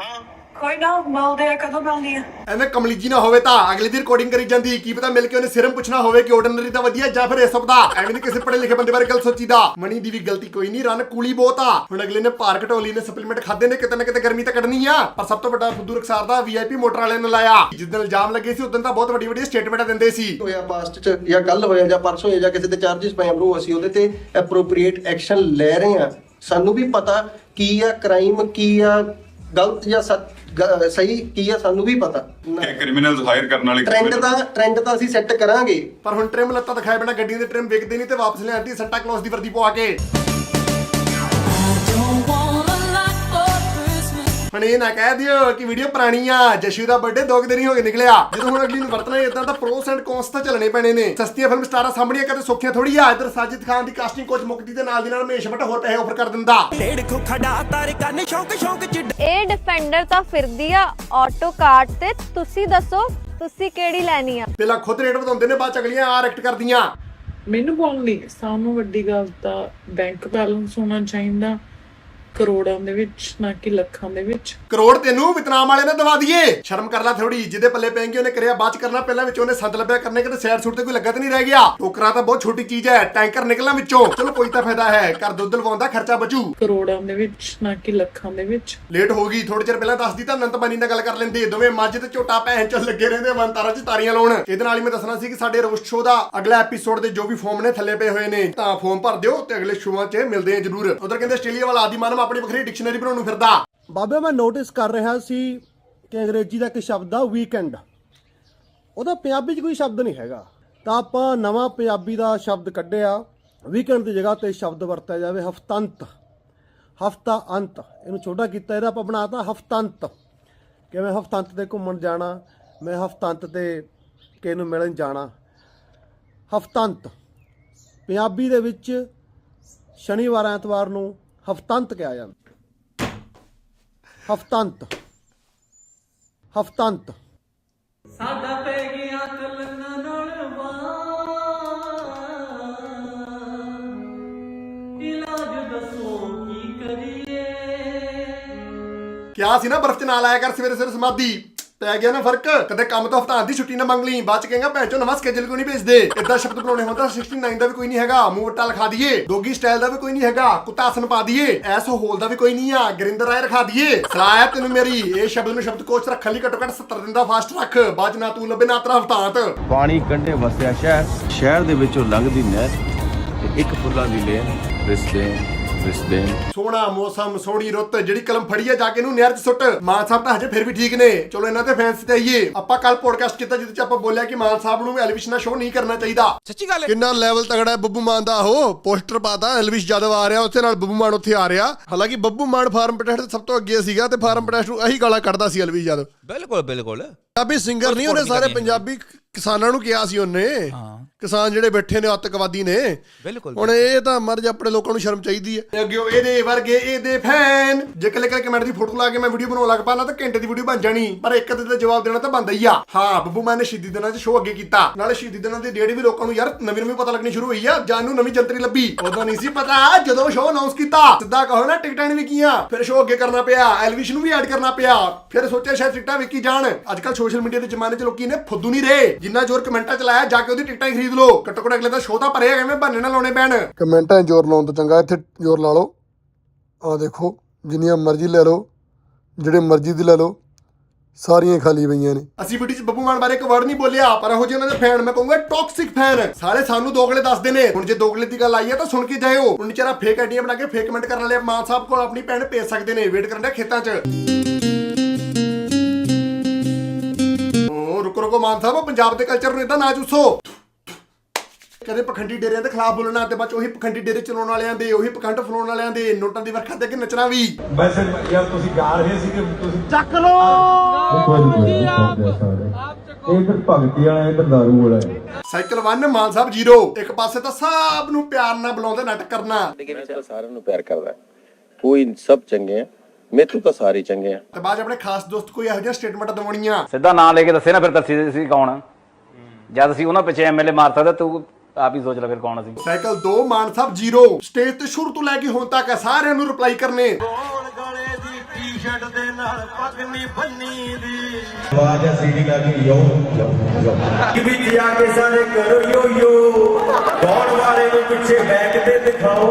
ਹਾਂ। ਕੋਈ ਨਾ ਮਿਲਦੇ ਆ ਕਦੋਂ ਮਿਲਦੀ ਆ? ਐਵੇਂ ਕਮਲੀ ਜੀ ਨਾ ਹੋਵੇ ਤਾਂ ਅਗਲੇ ਦੀ ਰਿਕਾਰਡਿੰਗ ਕਰੀ ਜਾਂਦੀ ਕੀ ਪਤਾ ਮਿਲ ਕੇ ਉਹਨੇ ਸਿਰਮ ਪੁੱਛਣਾ ਹੋਵੇ ਕਿ ਆਰਡੀਨਰੀ ਤਾਂ ਵਧੀਆ ਜਾਂ ਫਿਰ ਇਹ ਸਭ ਦਾ ਐਵੇਂ ਨਹੀਂ ਕਿਸੇ ਪੜੇ ਲਿਖੇ ਬੰਦੇ ਬਾਰੇ ਗੱਲ ਸੋਚੀਦਾ। ਮਣੀ ਦੀ ਵੀ ਗਲਤੀ ਕੋਈ ਨਹੀਂ ਰਨ ਕੂਲੀ ਬਹੁਤ ਆ। ਹੁਣ ਅਗਲੇ ਨੇ ਪਾਰ ਘਟੋਲੀ ਨੇ ਸਪਲੀਮੈਂਟ ਖਾਦੇ ਨੇ ਕਿਤੇ ਨਾ ਕਿਤੇ ਗਰਮੀ ਤਾਂ ਕੱਢਣੀ ਆ। ਪਰ ਸਭ ਤੋਂ ਵੱਡਾ ਫੁੱਦੂ ਰਕਸਾਰ ਦਾ ਵੀਆਈਪੀ ਮੋਟਰ ਵਾਲੇ ਨੇ ਲਾਇਆ। ਜਿਸ ਦਿਨ ਇਲਜ਼ਾਮ ਲੱਗੇ ਸੀ ਉਸ ਦਿਨ ਤਾਂ ਬਹੁਤ ਵੱਡੀ ਵੱਡੀ ਸਟੇਟਮੈਂਟ ਦਿੰਦੇ ਸੀ। ਹੋਇਆ ਪਾਸਟ ਚ ਜਾਂ ਕੱਲ ਹੋਇਆ ਜਾਂ ਪਰਸੋਂ ਹੋਇਆ ਜਾਂ ਕਿਸੇ ਤੇ ਚਾਰजेस ਪਏ ਅਮਰੂ ਅਸੀਂ ਉਹਦੇ ਤੇ ਐਪਰੋਪ੍ਰੀਏਟ ਐਕਸ਼ਨ ਲੈ ਰਹੇ ਆ। ਸਾਨੂੰ ਵੀ ਪਤਾ ਕੀ ਆ ਕ੍ਰਾਈਮ ਕੀ ਆ ਗਲਤ ਜਾਂ ਸੱਚ। ਗ- ਸਹੀ ਕੀ ਆ ਸਾਨੂੰ ਵੀ ਪਤਾ। ਕ੍ਰਿਮੀਨਲਸ ਹਾਇਰ ਕਰਨ ਵਾਲੇ ਟ੍ਰੈਂਡ ਦਾ ਟ੍ਰੈਂਡ ਤਾਂ ਅਸੀਂ ਸੈੱਟ ਕਰਾਂਗੇ। ਪਰ ਹੁਣ ਟ੍ਰਿਮ ਲੱਤਾਂ ਦਿਖਾਏ ਬਿਨਾ ਗੱਡੀਆਂ ਦੇ ਟ੍ਰਿਮ ਵਿਕਦੇ ਨਹੀਂ ਤੇ ਵਾਪਸ ਲਿਆਂਦੀ ਸੱਟਾ ਕਲੌਸ ਦੀ ਵਰਦੀ ਪਵਾ ਕੇ। ਹੁਣ ਇਹ ਨਾ ਕਹਿ ਦਿਓ ਕਿ ਵੀਡੀਓ ਪੁਰਾਣੀ ਆ। ਜਸ਼ੂ ਦਾ ਬਰਥਡੇ ਦੋ ਕੁ ਦਿਨ ਹੀ ਹੋ ਗਏ ਨਿਕਲਿਆ। ਜਦੋਂ ਹੁਣ ਅਗਲੀ ਨੂੰ ਵਰਤਣਾ ਇਦਾਂ ਤਾਂ ਪ੍ਰੋਸ ਐਂਡ ਕੌਨਸ ਤਾਂ ਚੱਲਣੇ ਪੈਣੇ ਨੇ। ਸਸਤੀਆਂ ਫਿਲਮ ਸਟਾਰਾਂ ਸਾਹਮਣੀਆਂ ਕਦੇ ਸੌਖੀਆਂ ਥੋੜੀ ਆ। ਇਧਰ ਸਾਜਿਦ ਖਾਨ ਦੀ ਕਾਸਟਿੰਗ ਕੋਚ ਮੁਕਤੀ ਦੇ ਨਾਲ ਦੀ ਨਾਲ ਹਮੇਸ਼ਾ ਬਟ ਹੋਰ ਪੈਸੇ ਆਫਰ ਕਰ ਦਿੰਦਾ। ਇਹ ਡਿਫੈਂਡਰ ਤਾਂ ਫਿਰਦੀ ਆ ਆਟੋ ਕਾਰਟ ਤੇ। ਤੁਸੀਂ ਦੱਸੋ ਤੁਸੀਂ ਕਿਹੜੀ ਲੈਣੀ ਆ? ਪਹਿਲਾਂ ਖੁਦ ਰੇਟ ਵਧਾਉਂਦੇ ਨੇ ਬਾਅਦ ਚ ਅਗਲੀਆਂ ਆ ਐਕਟ ਕਰਦੀਆਂ। ਮੈਨੂੰ ਬੋਲਣੀ ਸਾਨੂੰ ਵੱਡੀ ਗੱਲ ਤਾਂ ਬੈਂਕ ਬੈਲੈਂਸ ਹੋਣਾ ਚਾਹੀਦਾ। ਕਰੋੜਾਂ ਦੇ ਵਿੱਚ ਨਾ ਕਿ ਲੱਖਾਂ ਦੇ ਵਿੱਚ। ਕਰੋੜ ਤੈਨੂੰ ਵਿਤਨਾਮ ਵਾਲੇ ਨੇ ਦਵਾ ਦਈਏ। ਸ਼ਰਮ ਕਰ ਲੈ ਥੋੜੀ ਜਿਹਦੇ ਪੱਲੇ ਪੈਂਗੇ ਉਹਨੇ ਕਰਿਆ ਬਾਅਦ ਚ ਕਰਨਾ ਪਹਿਲਾਂ ਵਿੱਚ ਉਹਨੇ ਸੰਦ ਲੱਭਿਆ ਕਰਨੇ ਕਿਤੇ ਸੈਰ ਸੂਟ ਤੇ ਕੋਈ ਲੱਗਾ ਤਾਂ ਨਹੀਂ ਰਹਿ ਗਿਆ। ਟੋਕਰਾ ਤਾਂ ਬਹੁਤ ਛੋਟੀ ਚੀਜ਼ ਹੈ ਟੈਂਕਰ ਨਿਕਲਣਾ ਵਿੱਚੋਂ। ਚਲੋ ਕੋਈ ਤਾਂ ਫਾਇਦਾ ਹੈ ਘਰ ਦੁੱਧ ਲਵਾਉਂਦਾ ਖਰਚਾ ਬਚੂ। ਕਰੋੜਾਂ ਦੇ ਵਿੱਚ ਨਾ ਕਿ ਲੱਖਾਂ ਦੇ ਵਿੱਚ। ਲੇਟ ਹੋ ਗਈ ਥੋੜੇ ਚਿਰ ਪਹਿਲਾਂ ਦੱਸਦੀ ਤਾਂ ਅਨੰਤ ਬਾਨੀ ਨਾਲ ਗੱਲ ਕਰ ਲੈਂਦੇ। ਦੋਵੇਂ ਮੱਝ ਤੇ ਝੋਟਾ ਭੈਣ ਚ ਲੱਗੇ ਰਹਿੰਦੇ ਮਨ ਤਾਰਾ ਚ ਤਾਰੀਆਂ ਲਾਉਣ। ਇਹਦੇ ਨਾਲ ਹੀ ਮੈਂ ਦੱਸਣਾ ਸੀ ਕਿ ਸਾਡੇ ਰੋਸਟ ਸ਼ੋਅ ਦਾ ਅਗਲਾ ਐਪੀਸੋਡ ਦੇ ਜੋ ਵੀ ਫਾਰਮ ਨੇ ਥੱਲੇ ਪਏ ਹੋਏ ਨੇ ਤਾਂ ਫਾਰਮ ਭਰ ਦਿਓ ਤੇ ਅਗਲੇ ਸ਼ੋਆਂ 'ਚ ਮਿਲਦੇ ਆ ਜਰੂਰ। ਉਧਰ ਕਹਿੰਦੇ ਆਸਟ੍ਰੇਲੀਆ ਵਾਲਾ ਆਦੀ ਮਾਨਮ ਆਪਣੀ ਵੱਖਰੀ ਡਿਕਸ਼ਨਰੀ ਬਣਾਉਣ ਨੂੰ ਫਿਰਦਾ। ਬਾਬੇ, ਮੈਂ ਨੋਟਿਸ ਕਰ ਰਿਹਾ ਸੀ ਕਿ ਅੰਗਰੇਜ਼ੀ ਦਾ ਇੱਕ ਸ਼ਬਦ ਆ ਵੀਕਐਂਡ ਉਹਦਾ ਪੰਜਾਬੀ 'ਚ ਕੋਈ ਸ਼ਬਦ ਨਹੀਂ ਹੈਗਾ। ਤਾਂ ਆਪਾਂ ਨਵਾਂ ਪੰਜਾਬੀ ਦਾ ਸ਼ਬਦ ਕੱਢਿਆ। ਵੀਕਐਂਡ ਦੀ ਜਗ੍ਹਾ ਤੇ ਸ਼ਬਦ ਵਰਤਿਆ ਜਾਵੇ, ਹਫਤੰਤ। ਹਫਤਾ ਅੰਤ। ਇਹਨੂੰ ਛੋਟਾ ਕੀਤਾ, ਇਹਦਾ ਆਪਾਂ ਬਣਾਤਾ ਹਫਤੰਤ। ਕਿ ਮੈਂ ਹਫਤੰਤ ਤੇ ਘੁੰਮਣ ਜਾਣਾ, ਮੈਂ ਹਫਤੰਤ ਤੇ ਕਿਸੇ ਨੂੰ ਮਿਲਣ ਜਾਣਾ। ਹਫਤੰਤ। ਪੰਜਾਬੀ ਦੇ ਵਿੱਚ ਸ਼ਨੀਵਾਰ ਐਤਵਾਰ ਨੂੰ ਹਫਤੰਤ ਕਿਹਾ ਜਾਂਦਾ ਹਫਤੰਤ। ਹਫਤੰਤ। ਸਾਡਾ ਪੈ ਗਿਆ ਕੱਲਨ ਨੋਲਵਾ ਇਲਾਜ ਦੱਸੋ ਕੀ ਕਰੀਏ? ਕਿਹਾ ਸੀ ਨਾ ਬਰਫ਼ ਚ ਨਾਲ ਆਇਆ ਕਰ ਸਵੇਰੇ ਸਵੇਰੇ ਸਮਾਧੀ। ਪੈ ਗਿਆ ਨਾ ਫ਼ਰਕ? ਕਦੇ ਕੰਮ ਤੋਂ ਹਫਤਾਂ ਦੀ ਛੁੱਟੀ ਨਾ ਮੰਗ ਲਈ। ਬਾਅਦ ਚ ਕਹੇਗਾ, ਭੈਣ ਚੋ ਨਵਾਂ ਸਕੇਜੂਲ ਕਿਉਂ ਨਹੀਂ ਭੇਜਦੇ? ਇਦਾਂ ਸ਼ਬਦ ਬਣਾਉਣੇ ਹੁੰਦਾ 69 ਦਾ ਵੀ ਕੋਈ ਨਹੀਂ ਹੈਗਾ। ਮੂੰਹ ਲਿਖਾ ਦਈਏ। ਡੋਗੀ ਸਟਾਈਲ ਦਾ ਵੀ ਕੋਈ ਨਹੀਂ ਹੈਗਾ। ਕੁੱਤਾ ਆਸਨ ਪਾ ਦਈਏ। ਐਸ ਹੋਲ ਦਾ ਵੀ ਕੋਈ ਨਹੀਂ ਆ। ਗਰਿੰਦਰ ਰਾਏ ਰਖਾ ਦਈਏ। ਸਲਾਹ ਹੈ ਤੈਨੂੰ ਮੇਰੀ, ਇਹ ਸ਼ਬਦ ਨੂੰ ਸ਼ਬਦ ਕੋਚ ਰੱਖਣ ਲਈ ਘੱਟੋ ਘੱਟ 70 ਦਿਨ ਦਾ ਫਾਸਟ ਰੱਖ। ਬਾਅਦ ਨਾ ਤੂੰ ਲੱਭੇ, ਨਾ ਤੇਰਾ ਹਫਤਾਂਤ। ਪਾਣੀ ਕੰਢੇ ਵਸਿਆ ਸ਼ਹਿਰ। ਸ਼ਹਿਰ ਦੇ ਵਿੱਚੋਂ ਲੰਘਦੀ ਨਹਿਰ ਤੇ ਇੱਕ ਫੁੱਲਾਂ ਦੀ ਲੇਨ ਰਿਸਦੇ ਰਿਸਦੇ ਸੋਹਣਾ ਮੌਸਮ ਸੋਹਣੀ ਰੁੱਤ ਜਿਹੜੀ ਕਲਮ ਫੜੀ ਆ ਜਾ ਕੇ ਇਹਨੂੰ ਨਹਿਰ 'ਚ ਸੁੱਟ। ਮਾਨ ਸਾਹਿਬ ਤਾਂ ਹਜੇ ਫਿਰ ਵੀ ਠੀਕ ਨੇ। ਚਲੋ ਇਹਨਾਂ ਤੇ ਫੈਂਸ ਤੇ ਆਈਏ। ਆਪਾਂ ਕੱਲ ਪੋਡਕਾਸਟ ਕੀਤਾ ਜਿਹਦੇ 'ਚ ਆਪਾਂ ਬੋਲਿਆ ਕਿ ਮਾਨ ਸਾਹਿਬ ਨੂੰ ਐਲਵਿਸ਼ ਨਾਲ ਸ਼ੋਅ ਨਹੀਂ ਕਰਨਾ ਚਾਹੀਦਾ। ਸੱਚੀ ਗੱਲ ਕਿੰਨਾ ਲੈਵਲ ਤਗੜਾ ਹੈ ਬੱਬੂ ਮਾਨ ਦਾ। ਉਹ ਪੋਸਟਰ ਪਾਤਾ ਐਲਵਿਸ਼ ਜਾਦਵ ਆ ਰਿਹਾ ਉੱਥੇ ਨਾਲ ਬੱਬੂ ਮਾਨ ਉੱਥੇ ਆ ਰਿਹਾ। ਹਾਲਾਂਕਿ ਬੱਬੂ ਮਾਨ ਫਾਰਮ ਪ੍ਰੋਟੈਸਟ ਸਭ ਤੋਂ ਅੱਗੇ ਸੀਗਾ ਤੇ ਫਾਰਮ ਪ੍ਰੋਟੈਸਟ ਨੂੰ ਇਹੀ ਗਾਲਾਂ ਕੱਢਦਾ ਸੀ ਐਲਵਿਸ਼ ਜਾਦਵ ਬਿਲਕੁਲ ਬਿਲਕੁਲ। ਪੰਜਾਬੀ ਸਿੰਗਰ ਨਹੀਂ ਉਹਨੇ ਸਾਰੇ ਪੰਜਾਬੀ ਕਿਸਾਨਾਂ ਨੂੰ ਕਿਹਾ ਸੀ ਉਹਨੇ। ਕਿਸਾਨ ਜਿਹੜੇ ਬੈਠੇ ਨੇ ਅੱਤਕਵਾਦੀ ਨੇ। ਬਿਲਕੁਲ ਹੁਣ ਇਹ ਤਾਂ ਮਰ ਜਾ ਆਪਣੇ ਲੋਕਾਂ ਨੂੰ ਸ਼ਰਮ ਚਾਹੀਦੀ ਹੈ। ਅੱਗੇ ਇਹਦੇ ਵਰਗੇ ਇਹਦੇ ਫੈਨ ਜੇ ਕੱਲੇ ਕੱਲੇ ਕਮੈਂਟ ਦੀ ਫੋਟੋ ਲਾ ਕੇ ਮੈਂ ਵੀਡੀਓ ਬਣਾਉਣ ਲੱਗ ਪਾਣਾ ਤਾਂ ਘੰਟੇ ਦੀ ਵੀਡੀਓ ਬਣ ਜਾਣੀ। ਪਰ ਇੱਕ ਦਾ ਜਵਾਬ ਦੇਣਾ ਤਾਂ ਬਣਦਾ ਹੀ ਆ। ਹਾਂ ਬੱਬੂ ਮਾਨ ਨੇ ਸ਼ਹੀਦੀ ਦਿਨਾਂ 'ਚ ਸ਼ੋਅ ਅੱਗੇ ਕੀਤਾ। ਨਾਲੇ ਸ਼ਹੀਦੀ ਦਿਨਾਂ ਦੀ ਡੇਟ ਵੀ ਲੋਕਾਂ ਨੂੰ ਯਾਰ ਨਵੀਂ ਨਵੀਂ ਪਤਾ ਲੱਗਣੀ ਸ਼ੁਰੂ ਹੋਈ ਆ। ਜਾਨ ਨੂੰ ਨਵੀਂ ਜੰਤਰੀ ਲੱਭੀ। ਉਦੋਂ ਨਹੀਂ ਸੀ ਪਤਾ ਜਦੋਂ ਸ਼ੋਅ ਅਨਾਉਂਸ ਕੀਤਾ। ਸਿੱਧਾ ਕਹੋ ਨਾ ਟਿਕਟਾਂ ਨਹੀਂ ਵਿਕੀਆਂ। ਫਿਰ ਸ਼ੋਅ ਅੱਗੇ ਕਰਨਾ ਪਿਆ। ਐਲਵਿਸ਼ ਨੂੰ ਵੀ ਐਡ ਕਰਨਾ ਪਿਆ। ਫਿਰ ਸੋਚਿਆ ਸ਼ਾਇਦ ਟਿਕਟਾਂ ਵਿਕੀ ਜਾਣ। ਅੱਜ ਕੱਲ ਸੋਸ਼ਲ ਮੀਡੀਆ ਦੇ ਜ਼ਮਾਨੇ 'ਚ ਲੋਕੀ ਨੇ ਫੁੱਦੂ ਨਹੀਂ ਰਹੇ ਜਿੰਨਾ ਜ਼ੋਰ ਕਮੈਂਟਾਂ 'ਚ ਲਾਇਆ ਜਾ ਕੇ ਉਹਦੀ ਟਿਕਟਾਂ ਹੀ ਖਰੀਦ ਲਓ। ਘੱਟੋ ਘੱਟ ਅਗਲੇ ਦਾ ਸ਼ੋਅ ਤਾਂ ਭਰਿਆ ਕਿਵੇਂ ਬਹਾਨੇ ਨਾ ਲਾਉਣੇ ਪੈਣ। ਕਮੈਂਟਾਂ 'ਚ ਜ਼ੋਰ ਲਾਉਣ ਤੋਂ ਚੰਗਾ ਇੱਥੇ ਜ਼ੋਰ ਲਾ ਲਓ। ਆ ਦੇਖੋ ਜਿੰਨੀਆਂ ਮਰਜ਼ੀ ਲੈ ਲਓ ਜਿਹੜੇ ਮਰਜ਼ੀ ਦੀ ਲੈ ਲਓ ਸਾਰੀਆਂ ਖਾਲੀ ਪਈਆਂ ਨੇ। ਅਸੀਂ ਵੀਡੀਓ 'ਚ ਬੱਬੂ ਮਾਨ ਬਾਰੇ ਇੱਕ ਵਰਡ ਨਹੀਂ ਬੋਲਿਆ ਪਰ ਇਹੋ ਜਿਹੇ ਉਹਨਾਂ ਦੇ ਫੈਨ ਮੈਂ ਕਹੂੰਗਾ ਟੌਕਸਿਕ ਫੈਨ ਸਾਰੇ ਸਾਨੂੰ ਦੋਗਲੇ ਦੱਸਦੇ ਨੇ। ਹੁਣ ਜੇ ਦੋਗਲੇ ਦੀ ਗੱਲ ਆਈ ਹੈ ਤਾਂ ਸੁਣ ਕੇ ਜਾਇਓ। ਹੁਣ ਵਿਚਾਰਾ ਫੇਕ ਆਈਡੀਆਂ ਬਣਾ ਕੇ ਫੇਕ ਕਮੈਂਟ ਕਰਨ ਵਾਲੇ ਮਾਨ ਸਾਹਿਬ ਕੋਲ ਆਪਣੀ ਭੈਣ ਭੇਜ ਸਕਦੇ ਨੇ ਵੇਟ ਕਰਨ ਦੇ ਖੇਤਾਂ 'ਚ। ਰੁਕੋ ਮਾਨ ਸਾਹਿਬ ਪੰਜਾਬ ਦੇ ਕਲਚਰ ਨੂੰ ਇਦਾਂ ਨਾ ਚੂਸੋ। ਕਦੇ ਪਖੰਡੀ ਡੇਰਿਆਂ ਦੇ ਖਿਲਾਫ ਬੋਲਣਾ ਤੇ ਬਾਅਦ ਉਹੀ ਪਖੰਡੀ ਡੇਰੇ ਚਲਾਉਣ ਵਾਲਿਆਂ ਦੇ ਉਹੀ ਪਖੰਡ ਫਲਾਉਣ ਵਾਲਿਆਂ ਦੇ ਨੋਟਾਂ ਦੀ ਵਰਖਾ ਤੇ ਅੱਗੇ ਨੱਚਣਾ ਵੀ। ਵੈਸੇ ਯਾਰ ਤੁਸੀਂ ਗਾ ਰਹੇ ਸੀ ਕਿ ਤੁਸੀਂ ਚੱਕ ਲੋ ਇਹ ਫਿਰ ਭਗਤੀ ਵਾਲਾ ਇਹ ਦਾਰੂ ਵਾਲਾ ਸਾਈਕਲ 1 ਮਾਨ ਸਾਹਿਬ ਜ਼ੀਰੋ ਇੱਕ ਪਾਸੇ ਤਾਂ ਸਭ ਨੂੰ ਪਿਆਰ ਨਾਲ ਬੁਲਾਉਂਦੇ ਨਾਟਕ ਕਰਨਾ। ਸਾਰਿਆਂ ਨੂੰ ਪਿਆਰ ਕਰਦਾ। ਕੋਈ ਸਭ ਚੰਗੇ ਆ। ਮੇਤੋਂ ਤਾਂ ਸਾਰੇ ਚੰਗੇ ਆ। ਤੇ ਬਾਅਦ 'ਚ ਆਪਣੇ ਖਾਸ ਦੋਸਤ ਕੋਈ ਇਹੋ ਜਿਹਾ ਸਟੇਟਮੈਂਟ ਦਵਾਉਣੀਆਂ? ਸਿੱਧਾ ਨਾਂ ਲੈ ਕੇ ਦੱਸੇ ਨਾ ਫਿਰ ਦੱਸੀ ਸੀ ਕੌਣ ਜਦ ਅਸੀਂ ਉਹਨਾਂ ਪਿੱਛੇ ਐਮਐਲਏ ਮਾਰ ਸਕਦਾ ਤੂੰ ਆਪ ਹੀ ਸੋਚ ਲੈ ਫਿਰ ਕੌਣ ਅਸੀਂ। Cycle 2 Maan Sahib zero. Stage ਤੇ ਸ਼ੁਰੂ ਤੋਂ ਲੈ ਕੇ ਹੁਣ ਤੱਕ ਸਾਰਿਆਂ ਨੂੰ ਰਿਪਲਾਈ ਕਰਨੇ। ਆਵਾਜ਼ ਆ ਸੀਡੀ ਲਾ ਕੇ ਯੋ ਯੋ ਵਿੱਚ ਆ ਕੇ ਸਾਰੇ ਕਰੋ ਯੋ ਯੋ। ਗਾਉਣ ਵਾਲੇ ਨੂੰ ਪਿੱਛੇ ਬੈਕ ਤੇ ਦਿਖਾਓ।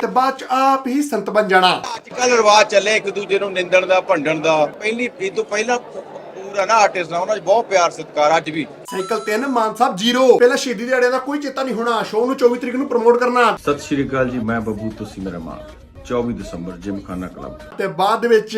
ਤੇ ਬਾਅਦ 'ਚ ਆਪ ਹੀ ਸੰਤ ਬਣ ਜਾਣਾ। ਅੱਜ ਕੱਲ ਰਿਵਾਜ ਚੱਲੇ ਇੱਕ ਦੂਜੇ ਨੂੰ ਨਿੰਦਣ ਦਾ ਭੰਡਣ ਦਾ। ਪਹਿਲੀ ਇਹ ਤੋਂ ਪਹਿਲਾਂ ਪੂਰਾ ਨਾ ਆਰਟਿਸਟ ਨਾਲ ਉਹਨਾਂ 'ਚ ਬਹੁਤ ਪਿਆਰ ਸਤਿਕਾਰ ਅੱਜ ਵੀ। ਸਾਈਕਲ 3 ਮਾਨ ਸਾਹਿਬ ਜ਼ੀਰੋ। ਪਹਿਲਾਂ ਸ਼ਹੀਦੀ ਦਿਹਾੜੇ ਦਾ ਕੋਈ ਚੇਤਾ ਨਹੀਂ ਹੋਣਾ। ਸ਼ੋਅ ਨੂੰ 24 ਤਰੀਕ ਨੂੰ ਪ੍ਰਮੋਟ ਕਰਨਾ। ਸਤਿ ਸ਼੍ਰੀ ਅਕਾਲ ਜੀ ਮੈਂ ਬੱਬੂ ਤੁਸੀਂ ਮੇਰਾ ਮਾਂ। 24 ਦਸੰਬਰ ਜਿਮਖਾਨਾ ਕਲੱਬ। ਤੇ ਬਾਅਦ ਵਿੱਚ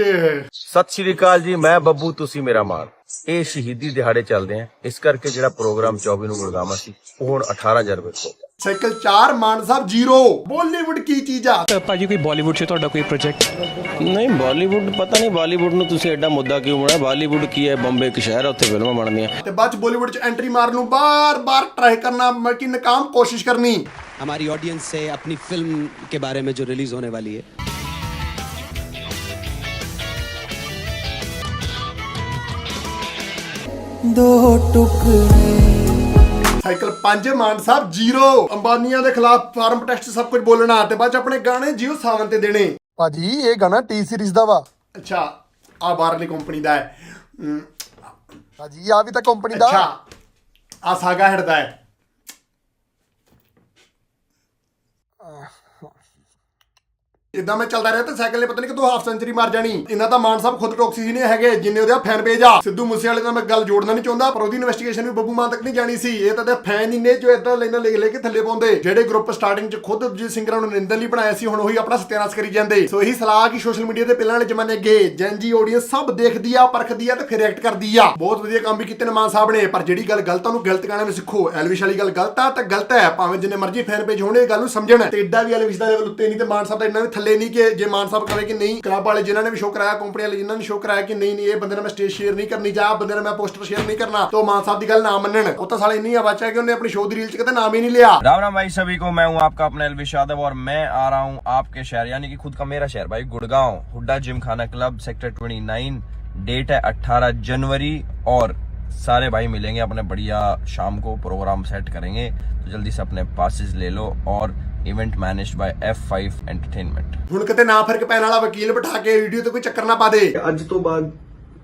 ਸਤਿ ਸ਼੍ਰੀ ਅਕਾਲ ਜੀ ਮੈਂ ਬੱਬੂ ਤੁਸੀਂ ਮੇਰਾ ਮਾਣ ਇਹ ਸ਼ਹੀਦੀ ਦਿਹਾੜੇ ਚੱਲਦੇ ਆ ਇਸ ਕਰਕੇ ਜਿਹੜਾ ਪ੍ਰੋਗਰਾਮ 24 ਨੂੰ ਗੁਰਗਾਮਾ ਸੀ ਉਹ ਹੁਣ 18000 ਰੁਪਏ ਹੋ ਗਿਆ ਸਾਈਕਲ 4 ਮਾਨ ਸਾਹਿਬ ਜ਼ੀਰੋ ਬਾਲੀਵੁੱਡ ਕੀ ਚੀਜ਼ ਆ ਭਾਜੀ ਕੋਈ ਬਾਲੀਵੁੱਡ 'ਚ ਤੁਹਾਡਾ ਕੋਈ ਪ੍ਰੋਜੈਕਟ ਨਹੀਂ ਬਾਲੀਵੁੱਡ ਪਤਾ ਨਹੀਂ ਬਾਲੀਵੁੱਡ ਨੂੰ ਤੁਸੀਂ ਐਡਾ ਮੁੱਦਾ ਕਿਉਂ ਬਣਾਇਆ ਬਾਲੀਵੁੱਡ ਕੀ ਹੈ ਬੰਬੇ ਇੱਕ ਸ਼ਹਿਰ ਹੈ ਉੱਥੇ ਫਿਲਮਾਂ ਬਣਦੀਆਂ ਤੇ ਬਾਅਦ ਚ ਬਾਲੀਵੁੱਡ ਚ ਐਂਟਰੀ ਮਾਰਨ ਨੂੰ ਬਾਰ-ਬਾਰ ਟਰਾਈ ਕਰਨਾ ਮਲਕੀ ਨਾਕਾਮ ਕੋਸ਼ਿਸ਼ ਕਰਨੀ हमारी ऑडियंस से अपनी फिल्म के बारे में जो रिलीज होने वाली है ਦੋ ਟੁਕੜੇ। ਸਾਈਕਲ 5 ਮਾਨ ਸਾਹਿਬ ਜ਼ੀਰੋ। ਅੰਬਾਨੀਆਂ ਦੇ ਖਿਲਾਫ ਫਾਰਮ ਪ੍ਰੋਟੈਸਟ ਸਭ ਕੁਝ ਬੋਲਣਾ ਤੇ ਬਾਅਦ ਆਪਣੇ ਗਾਣੇ ਜਿਉ ਸਾਵਨ ਤੇ ਦੇਣੇ। ਭਾਜੀ ਇਹ ਗਾਣਾ ਟੀ ਸੀਰੀਜ਼ ਦਾ ਵਾ। ਅੱਛਾ ਆ ਬਾਹਰਲੀ ਕੰਪਨੀ ਦਾ ਹੈ। ਭਾਜੀ ਆ ਵੀ ਤਾਂ ਕੰਪਨੀ ਦਾ। ਅੱਛਾ ਆ ਸਾਗਾ ਹਟਦਾ ਹੈ। ਇਦਾਂ ਮੈਂ ਚੱਲਦਾ ਰਿਹਾ ਤੇ ਸਾਈਕਲ ਨੇ ਪਤਾ ਨਹੀਂ ਕਿਦੋਂ ਹਾਫ ਸੈਂਚਰੀ ਮਾਰ ਜਾਣੀ। ਇਹਨਾਂ ਤਾਂ ਮਾਨ ਸਾਹਿਬ ਖੁਦ ਟੌਕਸੀ ਹੀ ਹੈਗੇ, ਜਿੰਨੇ ਉਹਦਾ ਫੈਨ ਪੇਜ ਆ। ਸਿੱਧੂ ਮੂਸੇ ਵਾਲੇ ਨਾਲ ਮੈਂ ਗੱਲ ਜੋੜਨਾ ਨਹੀਂ ਚਾਹੁੰਦਾ, ਪਰ ਉਹਦੀ ਇਨਵੈਸਟੀਗੇਸ਼ਨ ਵੀ ਬੱਬੂ ਮਾਨ ਤੱਕ ਨਹੀਂ ਜਾਣੀ ਸੀ। ਇਹ ਤਾਂ ਦੇ ਫੈਨ ਹੀ ਨੇ ਜੋ ਇਦਾਂ ਲੈਣਾ ਲਿਖ ਲੈ ਕੇ ਥੱਲੇ ਪਾਉਂਦੇ। ਜਿਹੜੇ ਗਰੁੱਪ ਸਟਾਰਟਿੰਗ 'ਚ ਖੁਦ ਦੂਜੇ ਸਿੰਗਰਾਂ ਨੂੰ ਨਿੰਦਣ ਲਈ ਬਣਾਇਆ ਸੀ, ਹੁਣ ਉਹੀ ਆਪਣਾ ਸਤਿਆਨਾਸ਼ ਕਰੀ ਜਾਂਦੇ। ਸੋ ਇਹੀ ਸਲਾਹ ਕਿ ਸੋਸ਼ਲ ਮੀਡੀਆ ਦੇ ਪਹਿਲਾਂ ਵਾਲੇ ਜ਼ਮਾਨੇ ਗਏ ਜੈਨਜੀ ਆਡੀਅנס ਸਭ ਦੇਖਦੀ ਆ, ਪਰਖਦੀ ਆ ਤੇ ਫਿਰ ਐਕਟ ਕਰਦੀ ਆ। ਬਹੁਤ ਵਧੀਆ ਕੰਮ ਵੀ ਕੀਤੇ ਨੇ ਮਾਨ ਸਾਹਿਬ ਨੇ, ਪਰ ਜਿਹੜੀ ਗੱਲ ਗਲਤ ਆ ਗਲਤ ਕਹਿਣਾ ਨੂੰ ਸਿੱਖੋ। ਐਲਵਿਸ਼ ਵਾਲੀ ਗੱਲ ਗਲਤ ਆ ਤਾਂ ਗਲਤ ਹੈ, ਭਾਵੇਂ ਜਿੰਨੇ ਮਰਜ਼ੀ ਫੈਨ ਪੇਜ ਹੋਣੇ ਗੱਲ ਨੂੰ ਸਮਝਣ। ਤੇ ਏਡਾ ਵੀ ਐਲਵਿਸ਼ ਦਾ ਲੈਵਲ ਉੱਤੇ ਨਹੀਂ ਤੇ ਮਾਨ ਸਾਹਿਬ ਦਾ ਇੰਨਾ ਵੀ ਥੱਲੇ ਨਹੀਂ ਕਿ ਜੇ ਮਾਨ ਸਾਹਿਬ ਕਹੇ ਕਿ ਨਹੀਂ ਕਲੱਬ ਵਾਲੇ ਜਿਨ੍ਹਾਂ ਨੇ ਵੀ ਸ਼ੋਅ ਕਰਾਇਆ ਕੰਪਨੀ ਵਾਲੇ ਜਿਨ੍ਹਾਂ ਨੇ ਸ਼ੋਅ ਕਰਾਇਆ ਕਿ ਨਹੀਂ ਨਹੀਂ ਇਹ ਬੰਦੇ ਨਾਲ ਮੈਂ ਸਟੇਜ ਸ਼ੇਅਰ ਨਹੀਂ ਕਰਨੀ ਜਾਂ ਆਹ ਬੰਦੇ ਨਾਲ ਮੈਂ ਪੋਸਟਰ ਸ਼ੇਅਰ ਨਹੀਂ ਕਰਨਾ ਤਾਂ ਉਹ ਮਾਨ ਸਾਹਿਬ ਦੀ ਗੱਲ ਨਾ ਮੰਨਣ ਉਹ ਤਾਂ ਸਾਲੇ ਇੰਨੀ ਆਵਾਜ਼ ਹੈ ਕਿ ਉਹਨੇ ਆਪਣੀ ਸ਼ੋਅ ਦੀ ਰੀਲ 'ਚ ਕਿਤੇ ਨਾਮ ਹੀ ਨਹੀਂ ਲਿਆ राम राम भाई सभी को मैं हूं आपका अपना एलविश यादव और मैं आ रहा हूं आपके शहर यानी कि खुद का मेरा शहर भाई Gurgaon Huda gymkhana club sector 29 date है 18 जनवरी और सारे भाई मिलेंगे अपने बढ़िया शाम को प्रोग्राम सेट करेंगे तो जल्दी से अपने पासेस ले लो और event managed by F5 entertainment ਹੁਣ ਕਿਤੇ ਨਾ ਫ਼ਰਕ ਪੈਣ ਵਾਲਾ ਵਕੀਲ ਬਿਠਾ ਕੇ ਵੀਡੀਓ ਤੇ ਕੋਈ ਚੱਕਰ ਨਾ ਪਾ ਦੇ। ਅੱਜ ਤੋਂ ਬਾਅਦ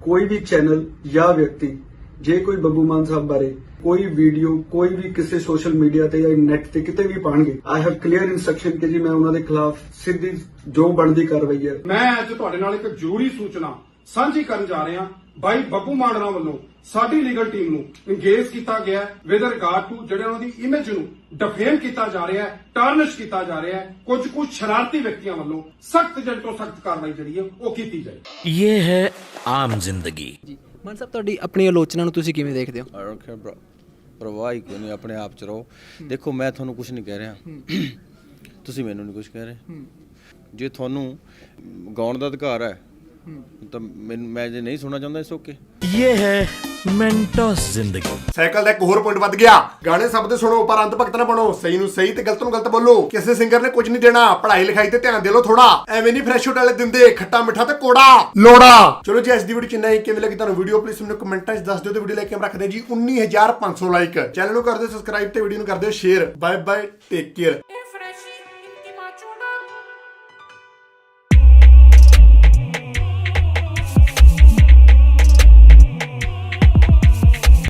ਕੋਈ ਵੀ ਚੈਨਲ ਜਾਂ ਵਿਅਕਤੀ ਜੇ ਕੋਈ ਬੱਬੂ ਮਾਨ ਸਾਹਿਬ ਬਾਰੇ ਕੋਈ ਵੀਡੀਓ ਕੋਈ ਵੀ ਕਿਸੇ ਸੋਸ਼ਲ ਮੀਡੀਆ ਤੇ ਜਾਂ ਨੈਟ ਤੇ ਕਿਤੇ ਵੀ ਪਾਣਗੇ ਆਈ ਹੈਵ ਕਲੀਅਰ ਇਨਸਟਰਕਸ਼ਨ ਕਿ ਜੀ ਮੈਂ ਉਹਨਾਂ ਦੇ ਖਿਲਾਫ ਸਿੱਧੀ ਜੋ ਬਣਦੀ ਕਾਰਵਾਈ ਹੈ। ਮੈਂ ਅੱਜ ਤੁਹਾਡੇ ਨਾਲ ਇੱਕ ਜ਼ਰੂਰੀ ਸੂਚਨਾ ਸਾਂਝੀ ਕਰਨ ਜਾ ਰਿਹਾ ਬਾਈ ਬੱਬੂ ਮਾਨਣਾ ਵੱਲੋਂ ਸਾਡੀ ਲੀਗਲ ਟੀਮ ਨੂੰ ਇੰਗੇਜ ਕੀਤਾ ਗਿਆ ਵਿਦ ਰਿਗਾਰਡ ਟੂ ਜਿਹੜੇ ਉਹਨਾਂ ਦੀ ਇਮੇਜ ਨੂੰ ਡਿਫੇਮ ਕੀਤਾ ਜਾ ਰਿਹਾ ਹੈ ਟਾਰਨਿਸ਼ ਕੀਤਾ ਜਾ ਰਿਹਾ ਹੈ ਕੁਝ ਕੁਝ ਸ਼ਰਾਰਤੀ ਵਿਅਕਤੀਆਂ ਵੱਲੋਂ ਸਖਤ ਜੜ ਤੋਂ ਸਖਤ ਕਾਰਵਾਈ ਜਿਹੜੀ ਹੈ ਉਹ ਕੀਤੀ ਜਾਏ। ਇਹ ਹੈ ਆਮ ਜ਼ਿੰਦਗੀ। ਮਾਨ ਸਾਹਿਬ ਤੁਹਾਡੀ ਆਪਣੀ ਆਲੋਚਨਾ ਨੂੰ ਤੁਸੀਂ ਕਿਵੇਂ ਦੇਖਦੇ ਹੋ? ਪਰਵਾਹ ਹੀ ਕੋਈ ਨਹੀਂ ਆਪਣੇ ਆਪ ਚ ਰਹੋ। ਦੇਖੋ ਮੈਂ ਤੁਹਾਨੂੰ ਕੁਝ ਨਹੀਂ ਕਹਿ ਰਿਹਾ। ਤੁਸੀਂ ਮੈਨੂੰ ਨਹੀਂ ਕੁਝ ਕਹਿ ਰਹੇ। ਜੇ ਤੁਹਾਨੂੰ ਗਾਉਣ ਦਾ ਅਧਿਕਾਰ ਹੈ ਤਾਂ ਮੈਨੂੰ ਮੈਂ ਜੇ ਨਹੀਂ ਸੁਣਨਾ ਚਾਹੁੰਦਾ ਇਸ ਓਕੇ। ਇਹ ਹੈ ਮੈਂਟੋਸ ਜ਼ਿੰਦਗੀ। ਸਾਈਕਲ ਦਾ ਇੱਕ ਹੋਰ ਪੁਆਇੰਟ ਵੱਧ ਗਿਆ। ਗਾਣੇ ਸਭ ਦੇ ਸੁਣੋ ਪਰ ਅੰਤ ਭਗਤ ਨਾ ਬਣੋ। ਸਹੀ ਨੂੰ ਸਹੀ ਤੇ ਗਲਤ ਨੂੰ ਗਲਤ ਬੋਲੋ। ਕਿਸੇ ਸਿੰਗਰ ਨੇ ਕੁਝ ਨਹੀਂ ਦੇਣਾ। ਪੜ੍ਹਾਈ ਲਿਖਾਈ ਤੇ ਧਿਆਨ ਦੇ ਲਓ ਥੋੜਾ ਐਵੇਂ ਨਹੀਂ ਫਰੈਸ਼ ਵਾਲੇ ਦਿੰਦੇ। ਖੱਟਾ ਮਿੱਠਾ ਤੇ ਕੋੜਾ। ਲੋੜਾ। ਚਲੋ ਜੀ ਅੱਜ ਦੀ ਵੀਡੀਓ ਚ ਇੰਨਾ ਹੀ। ਕਿਵੇਂ ਲੱਗੀ ਤੁਹਾਨੂੰ ਵੀਡੀਓ ਪਲੀਜ਼ ਮੈਨੂੰ ਕਮੈਂਟਾਂ 'ਚ ਦੱਸ ਦਿਓ ਤੇ ਵੀਡੀਓ ਲੈ ਕੇ ਹਮ ਰੱਖਦੇ ਜੀ। 19500 ਲਾਈਕ ਚੈਨਲ ਨੂੰ ਕਰ ਦਿਓ ਸਬਸਕ੍ਰਾਈਬ ਤੇ ਵੀਡੀਓ ਨੂੰ ਕਰ ਦਿਓ share bye bye take care